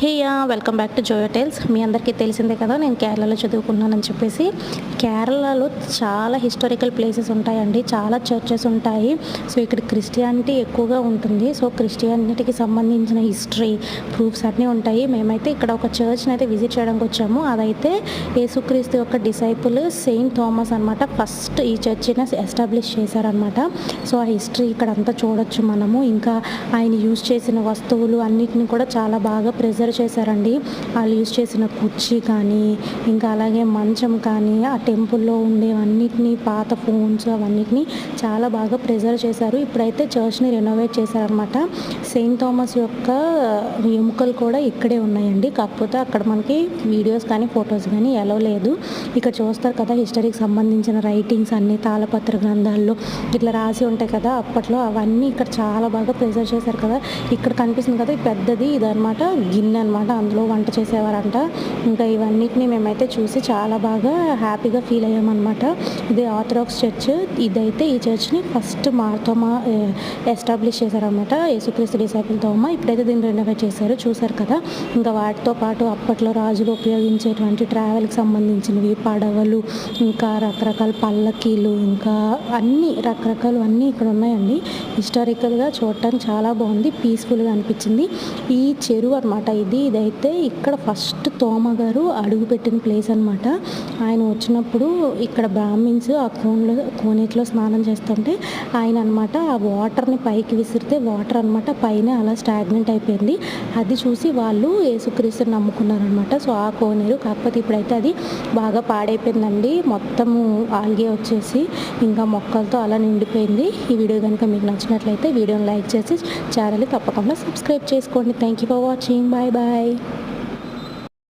Hey welcome back to Joyo Tiles. మీ అందరికీ తెలిసిందే కదా నేను కేరళలో చదువుకున్నానని చెప్పేసి. కేరళలో చాలా హిస్టారికల్ ప్లేసెస్ ఉంటాయండి చాలా చర్చెస్ ఉంటాయి. సో ఇక్కడ క్రిస్టియానిటీ ఎక్కువగా ఉంటుంది. సో క్రిస్టియానిటీకి సంబంధించిన హిస్టరీ ప్రూఫ్స్ అన్నీ ఉంటాయి. మేమైతే ఇక్కడ ఒక చర్చ్ని అయితే విజిట్ చేయడానికి వచ్చాము. అదైతే యేసుక్రీస్తు యొక్క డిసైపుల్ సెయింట్ థామస్ అనమాట ఫస్ట్ ఈ చర్చిని ఎస్టాబ్లిష్ చేశారనమాట సో ఆ హిస్టరీ ఇక్కడ అంతా చూడొచ్చు మనము. ఇంకా ఆయన యూజ్ చేసిన వస్తువులు అన్నిటిని కూడా చాలా బాగా ప్రిజర్వ్ చేశారండి. వాళ్ళు యూజ్ చేసిన కుర్చీ కానీ ఇంకా అలాగే మంచం కానీ ఆ టెంపుల్లో ఉండేవన్నిటినీ పాత ఫోన్స్ అవన్నిటిని చాలా బాగా ప్రిజర్వ్ చేశారు. ఇప్పుడైతే చర్చ్ని రెనోవేట్ చేశారనమాట సెయింట్ థామస్ యొక్క ఎముకలు కూడా ఇక్కడే ఉన్నాయండి. కాకపోతే అక్కడ మనకి వీడియోస్ కానీ ఫొటోస్ కానీ ఎలా లేదు. ఇక్కడ చూస్తారు కదా హిస్టరీకి సంబంధించిన రైటింగ్స్ అన్ని తాళపత్ర గ్రంథాల్లో ఇట్లా రాసి ఉంటాయి కదా అప్పట్లో అవన్నీ ఇక్కడ చాలా బాగా ప్రిజర్వ్ చేశారు కదా. ఇక్కడ కనిపిస్తుంది కదా ఇది పెద్దది ఇదనమాట గిన్నె. అనమాట అందులో వంట చేసేవారంట. ఇంకా ఇవన్నిటిని మేమైతే చూసి చాలా బాగా హ్యాపీగా ఫీల్ అయ్యామన్నమాట. ఇది ఆర్థడాక్స్ చర్చ్. ఇదైతే ఈ చర్చ్ని ఫస్ట్ మార్తోమా ఎస్టాబ్లిష్ చేశారనమాట యేసుక్రీస్తు డిసైపుల్ తోమ ఇప్పుడైతే దీన్ని రెనోవేట్ చేశారు. చూశారు కదా. ఇంకా వాటితో పాటు అప్పట్లో రాజులు ఉపయోగించేటువంటి ట్రావెల్కి సంబంధించినవి పడవలు ఇంకా రకరకాల పల్లకీలు ఇంకా అన్ని రకరకాలు అన్నీ ఇక్కడ ఉన్నాయండి. హిస్టారికల్గా చూడటానికి చాలా బాగుంది పీస్ఫుల్గా అనిపించింది. ఈ చెరువు అనమాట ఇది. ఇదైతే ఇక్కడ ఫస్ట్ తోమ గారు అడుగుపెట్టిన ప్లేస్ అనమాట ఆయన వచ్చినప్పుడు ఇక్కడ బ్రాహ్మిన్స్ ఆ కోన్లో కోనేటిలో స్నానం చేస్తుంటే ఆయన అనమాట ఆ వాటర్ని పైకి విసిరితే వాటర్ అనమాట పైన అలా స్టాగ్నెంట్ అయిపోయింది. అది చూసి వాళ్ళు యేసుక్రీస్తుని నమ్ముకున్నారనమాట సో ఆ కోనేరు కాకపోతే ఇప్పుడైతే అది బాగా పాడైపోయిందండి. మొత్తము ఆల్గే వచ్చేసి ఇంకా మొక్కలతో అలా నిండిపోయింది. ఈ వీడియో కనుక మీకు నచ్చినట్లయితే వీడియోని లైక్ చేసి ఛానల్ని తప్పకుండా సబ్స్క్రైబ్ చేసుకోండి. Thank you for watching bye bye